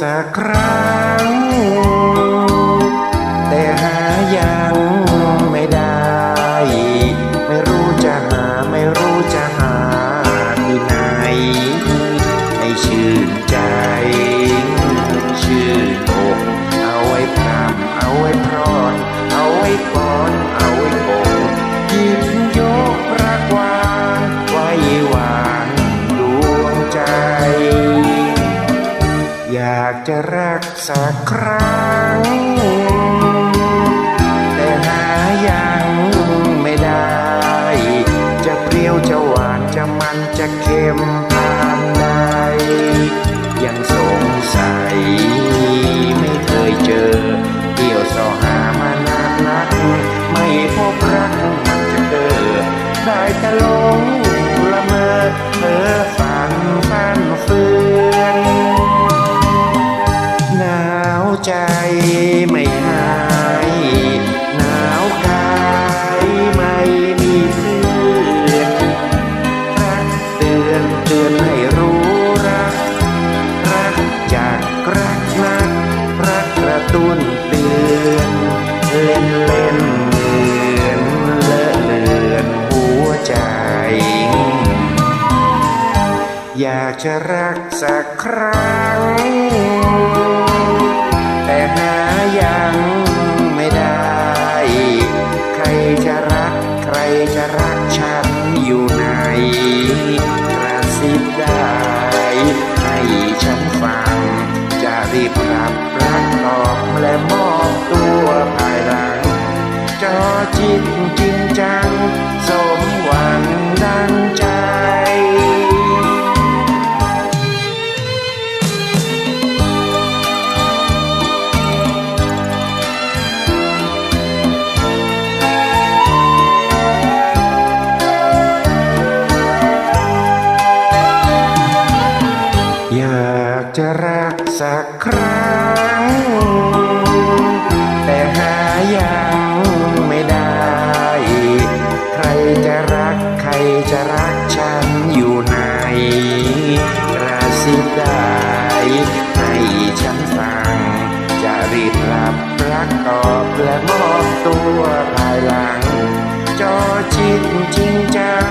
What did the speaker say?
สักครั้ง แต่หายังไม่ได้ ไม่รู้จะหาไม่รู้จะหาที่ไหนให้ชื่นใจ จะรักสักครั้ง แต่หายังไม่ได้ จะเปรี้ยวจะหวานจะมันจะเค็มปานใดยังสงสัยไม่เคยเจอเที่ยวสอหามานานนัก ไม่พบรักมันจะเกิดได้แต่หลงละเมอเพ้อ ไม่หายหนาวกายไม่มีเพื่อรักเตือนเตือนให้รู้รัก รักจากรักนัก รักกระตุ้นเตือนเล่นเล่นเหมือนเลอะเลือนหัวใจ อยากจะรักสักครั้ง จะรีบรับรักตอบและมอบตัวภายหลัง จอจิตจริงจัง สมหวังดังใจอยากจะรักสักครั้ จะรักฉันอยู่ไหนกระซิบได้ให้ฉันฟัง จะรีบรับรักตอบและมอบตัวภายหลัง จอจิตจริงจัง